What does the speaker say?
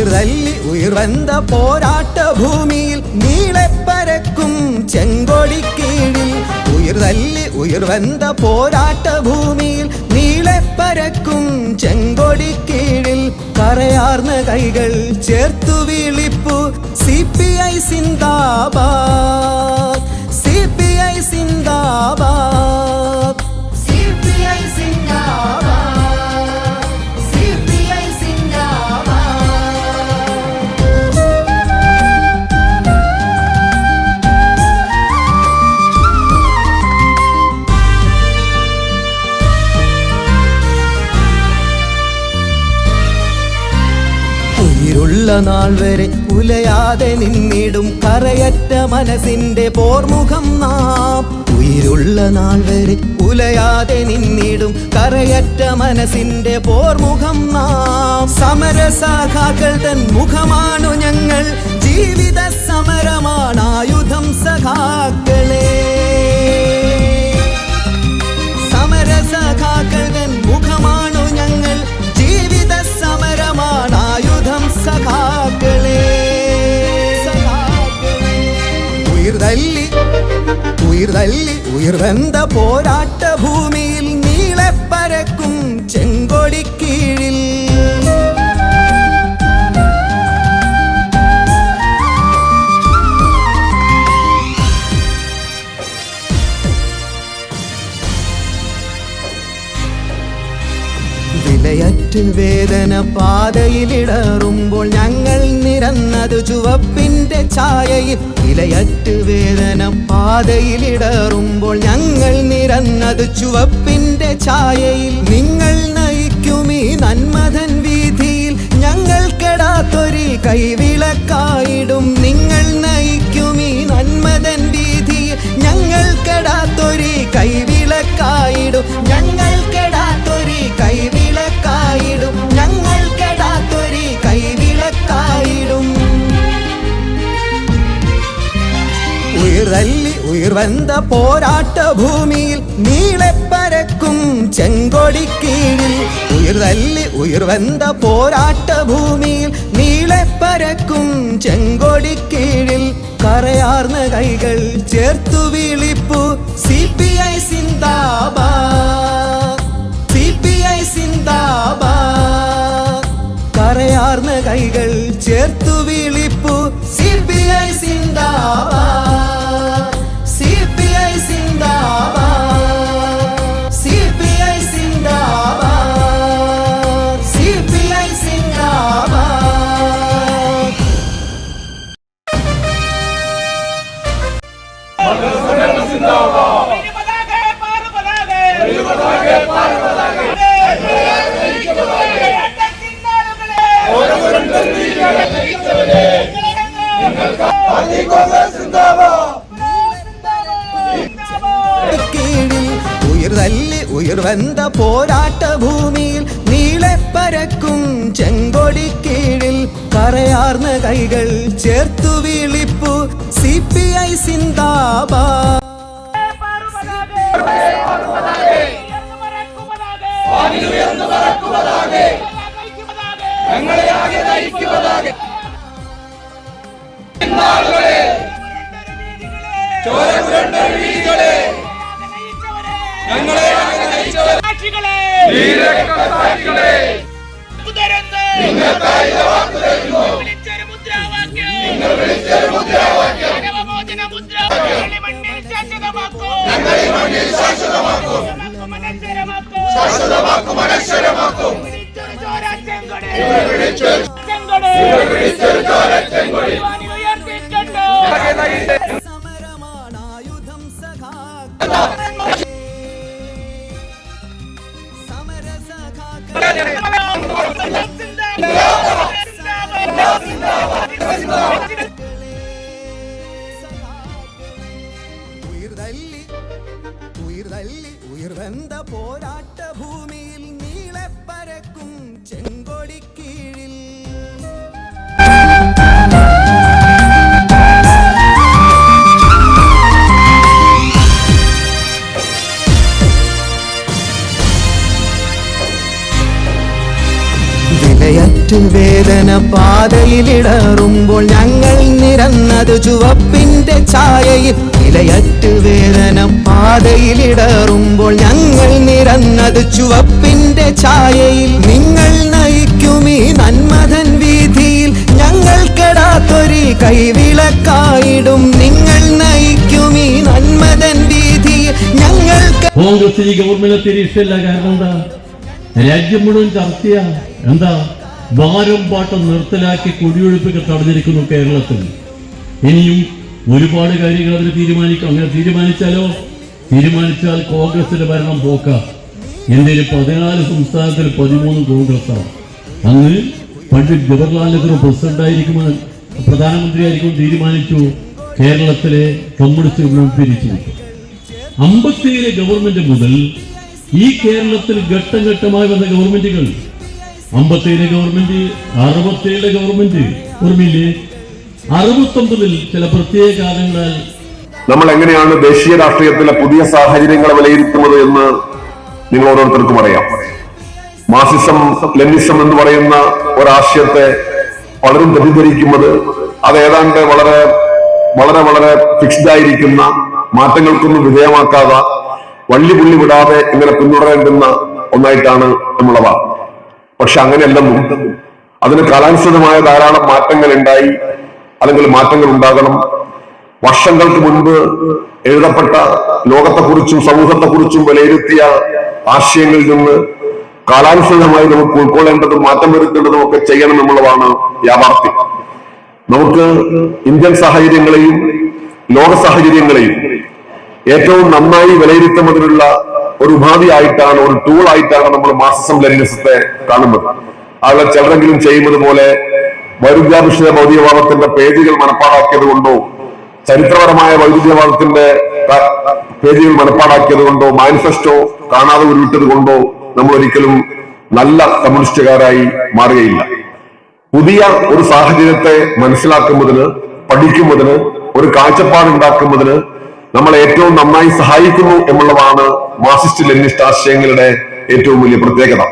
ഉയർതല്ലി ഉയർവന്ത പോരാട്ട ഭൂമിയിൽ നീളപ്പരക്കും ചെങ്കൊടി കീഴിൽ ഉയർതല്ലി ഉയർവന്ത പോരാട്ട ഭൂമിയിൽ നീളപ്പരക്കും ചെങ്കൊടി കീഴിൽ കറയാർന്ന കൈകൾ ചേർത്തു വിളിപ്പു സി പി ഐ സിന്ദാബാദ്. സി പി ഐ സിന്ദാബാദ്. സി പി ഐ സിന്ദാബാദ്. ഉയിരുള്ള നാൾ വരെ ഉലയാതെ നിന്നിടും കറയറ്റ മനസ്സിന്റെ പോർമുഖം നാം. ഉയിരുള്ള നാൾ വരെ ഉലയാതെ നിന്നിടും കറയറ്റ മനസ്സിന്റെ പോർമുഖം നാം. സമരസാഖാക്കൾ തൻ മുഖമാണു ഞങ്ങൾ. ജീവിത സമരമാണ് ആയുധം സഖാക്കൾ. ഉയർതല്ലി ഉയർവந்த പോരാട്ട ഭൂമിയിൽ വിലയറ്റ് വേദന പാതയിലിടറുമ്പോൾ ഞങ്ങൾ നിരന്നത് ചുവപ്പിന്റെ ഛായയിൽ. ഇലയറ്റ് വേദന പാതയിലിടറുമ്പോൾ ഞങ്ങൾ നിരന്നത് ചുവപ്പിന്റെ ഛായയിൽ. നിങ്ങൾ നയിക്കും ഈ നന്മതൻ വീതിയിൽ ഞങ്ങൾ കെടാത്തൊരു കൈവിളക്കായിടും. നിങ്ങൾ നയിക്കും ഈ നന്മതൻ വീതിയിൽ ഞങ്ങൾ കെടാത്തൊരു കൈവിളക്കായിടും. ഞങ്ങൾ നീർവന്ത പോരാട്ട ഭൂമിയിൽ നീളപ്പരക്കും ചെങ്കൊടി കീഴിൽ. ഉയർതല്ലി ഉയർവന്ത പോരാട്ട ഭൂമിയിൽ നീളപ്പരക്കും ചെങ്കൊടി കീഴിൽ. കരയാർന്ന കൈകൾ ചേർത്തു വിളിപ്പു സി പി ഐ സിന്താബ ഉയർവந்த പോരാട്ട ഭൂമിയിൽ നീളെ പരക്കും ചെങ്കൊടി കീഴിൽ കറയാർന്ന കൈകൾ ചേർത്തു വിളിപ്പു സി പി ഐ സിന്താബ ആകെ ഞങ്ങളെ ആകെ നയിച്ചവരെ സാക്ഷികളെ വീരരക്തസാക്ഷികളെ തുറന്ന് നിങ്ങൾക്കായി വാക്കുതരുന്നു വിളിച്ചൊരു മുദ്രാവാക്യം നിങ്ങൾ വിളിച്ചൊരു മുദ്രാവാക്യം ജനമോചന മുദ്രാവാക്യം ഈ മണ്ണിൽ ശാശ്വതമാക്കൂ അനശ്വരമാക്കൂ. ശാശ്വതമാക്കും അനശ്വരമാക്കും ഉയർതല്ലി ഉയിർ വെന്ത പോരാട്ട ഭൂമിയിൽ നീളെ പരക്കും ചെങ്കൊടി കീഴിൽ. വേദന പാതയിലിടറുമ്പോൾ ഞങ്ങൾ നിരന്നത് ചുവപ്പിന്റെ ഛായയിൽ നിലയറ്റ് വേദന പാതയിലിടറുമ്പോൾ ഞങ്ങൾ നിരന്നത് ചുവപ്പിന്റെ ഛായയിൽ. നിങ്ങൾ നയിക്കും ഈ നന്മതൻ വീതിയിൽ ഞങ്ങൾ കെടാത്തൊരു കൈവിളക്കായിടും. നിങ്ങൾ നയിക്കും ഈ നന്മതൻ വീതിയിൽ ഞങ്ങൾ ഗവൺമെന്റ് രാജ്യം മുഴുവൻ ചർച്ചയാ. എന്താ? വാരം പാട്ടം നിർത്തലാക്കി കുടിയൊഴിപ്പൊക്കെ തടഞ്ഞിരിക്കുന്നു കേരളത്തിൽ. ഇനിയും ഒരുപാട് കാര്യങ്ങൾ അതിന് തീരുമാനിക്കും. അങ്ങനെ തീരുമാനിച്ചാലോ? തീരുമാനിച്ചാൽ കോൺഗ്രസിന്റെ ഭരണം പോക്കാം. ഇന്ത്യയിൽ പതിനാല് സംസ്ഥാനത്തിൽ പതിമൂന്ന് കോൺഗ്രസ്സാണ്. അന്ന് പണ്ഡിറ്റ് ജവഹർലാൽ നെഹ്റു പ്രസിഡന്റായിരിക്കുമെന്ന് പ്രധാനമന്ത്രിയായിരിക്കും തീരുമാനിച്ചു. കേരളത്തിലെ കമ്മ്യൂണിസ്റ്റ് ഗവൺമെന്റ് പിരിച്ചുവിട്ടു അമ്പത്തിയേഴ് ഗവൺമെന്റ് മുതൽ ഈ കേരളത്തിൽ ഘട്ടം ഘട്ടമായി വന്ന ഗവൺമെന്റുകൾ. അമ്പത്തിയേഴ് ഗവൺമെന്റ് അറുപത്തിയേഴ് ഗവൺമെന്റ് ഓർമ്മയില്ലേ അറുപത്തൊമ്പതിൽ ചില പ്രത്യേക കാരണങ്ങളാൽ നമ്മൾ എങ്ങനെയാണ് ദേശീയ രാഷ്ട്രീയത്തിലെ പുതിയ സാഹചര്യങ്ങളെ വിലയിരുത്തുന്നത് എന്ന് നിങ്ങൾ ഓരോരുത്തർക്കും അറിയാം. മാസിസം ലെനിസം എന്ന് പറയുന്ന ഒരാശയത്തെ പലരും തെറ്റിദ്ധരിക്കുന്നത് അത് ഏതാണ്ട് വളരെ വളരെ വളരെ ഫിക്സ്ഡ് ആയിരിക്കുന്ന മാറ്റങ്ങൾക്കൊന്നും വിധേയമാക്കാതെ വള്ളി പുള്ളി വിടാതെ ഇങ്ങനെ പിന്തുടരേണ്ടുന്ന ഒന്നായിട്ടാണ് നമ്മളവ പക്ഷെ അങ്ങനെയല്ലെന്നും അതിന് കാലാനുസൃതമായ ധാരാളം മാറ്റങ്ങൾ ഉണ്ടായി അല്ലെങ്കിൽ മാറ്റങ്ങൾ ഉണ്ടാകണം. വർഷങ്ങൾക്ക് മുൻപ് എഴുതപ്പെട്ട ലോകത്തെക്കുറിച്ചും സമൂഹത്തെക്കുറിച്ചും വിലയിരുത്തിയ ആശയങ്ങളിൽ നിന്ന് കാലാനുസൃതമായി നമുക്ക് ഉൾക്കൊള്ളേണ്ടതും മാറ്റം വരുത്തേണ്ടതും ഒക്കെ ചെയ്യണം എന്നുള്ളതാണ് യാഥാർത്ഥ്യം. നമുക്ക് ഇന്ത്യൻ സാഹചര്യങ്ങളെയും ലോക സാഹചര്യങ്ങളെയും ഏറ്റവും നന്നായി വിലയിരുത്തുന്നതിനുള്ള ഒരു ഉപാധിയായിട്ടാണ് ഒരു ടൂൾ ആയിട്ടാണ് നമ്മൾ മാർസിസം ലെനിനിസത്തെ കാണുന്നത്. അവിടെ ചിലരെങ്കിലും ചെയ്യുന്നത് പോലെ വൈരുദ്ധ്യാഭിഷ്ഠിത ഭൗതികവാദത്തിന്റെ പേജുകൾ മനപ്പാടാക്കിയത് കൊണ്ടോ ചരിത്രപരമായ വൈരുദ്ധ്യവാദത്തിന്റെ പേജുകൾ മനപ്പാടാക്കിയത് കൊണ്ടോ മാനിഫെസ്റ്റോ കാണാതെ ഉരുവിട്ടത് കൊണ്ടോ നമ്മൾ ഒരിക്കലും നല്ല കമ്മ്യൂണിസ്റ്റുകാരായി മാറുകയില്ല. പുതിയ ഒരു സാഹചര്യത്തെ മനസ്സിലാക്കുന്നതിന് പഠിക്കുന്നതിന് ഒരു കാഴ്ചപ്പാടുണ്ടാക്കുന്നതിന് നമ്മൾ ഏറ്റവും നന്നായി സഹായിക്കുന്നു എന്നുള്ളതാണ് മാർസിസ്റ്റ് ലെനിസ്റ്റ് ആശയങ്ങളുടെ ഏറ്റവും വലിയ പ്രത്യേകത.